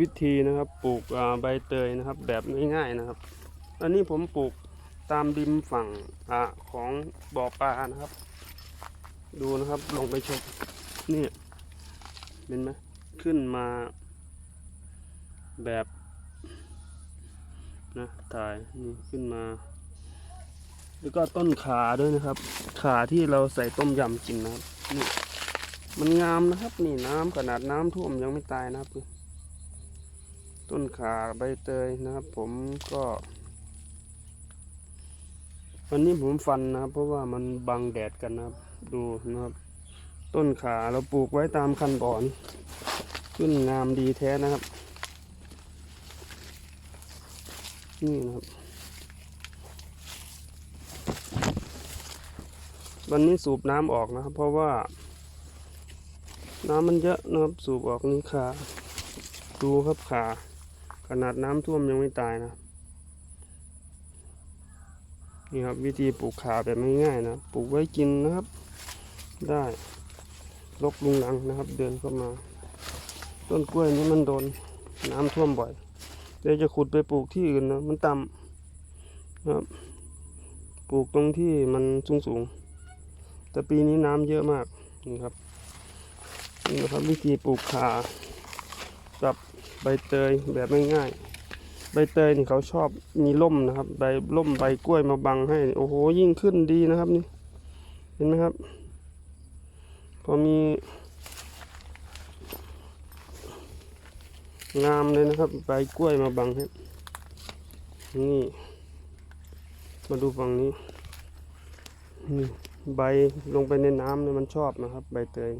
วิธีนะครับปลูกใบเตยนะครับ แบบง่ายๆนะครับ อันนี้ผมปลูกตามริมฝั่งอของบ่อปลานะครับ ดูนะครับลงไปชมนี่เห็นไหมขึ้นมาแบบนะถ่ายนี่ขึ้นมา แล้วก็ต้นขาด้วยนะครับ ขาที่เราใส่ต้มยำกินนะครับนี่มันงามนะครับ นี่น้ำขนาดน้ำท่วมยังไม่ตายนะครับ ต้นขาใบเตยนะครับ ผมก็ วันนี้ผมฟันนะครับ เพราะว่ามันบังแดดกันนะครับ ดูนะครับ ต้นขาเราปลูกไว้ตามคันบ่อน ขึ้นงามดีแท้นะครับ นี่นะครับ วันนี้สูบน้ำออกนะครับ เพราะว่าน้ำมันเยอะนะครับ สูบออกนี่ขาดูครับขา ขนาดน้ำท่วมยังไม่ตายนะ นี่ครับวิธีปลูกขาแบบง่ายๆนะ ปลูกไว้กินนะครับ ได้ลกลุงลังนะครับ เดินเข้ามา ต้นกล้วยนี้มันโดนน้ำท่วมบ่อยเดี๋ยวจะขุดไปปลูกที่อื่นนะ มันต่ำนะครับ ปลูกตรงที่มันสูงๆแต่ปีนี้น้ำเยอะมากนี่ครับนี่นะครับวิธีปลูกขา กับใบเตยแบบง่ายๆใบเตยนี่เขาชอบมีร่มนะครับ ใบร่มใบกล้วยมาบังให้ โอ้โหยิ่งขึ้นดีนะครับนี่ เห็นไหมครับ พอมีงามเลยนะครับ ใบกล้วยมาบังให้นี่ มาดูฝั่งนี้นี่ใบลงไปในน้ำเนี่ยมันชอบนะครับ ใบเตย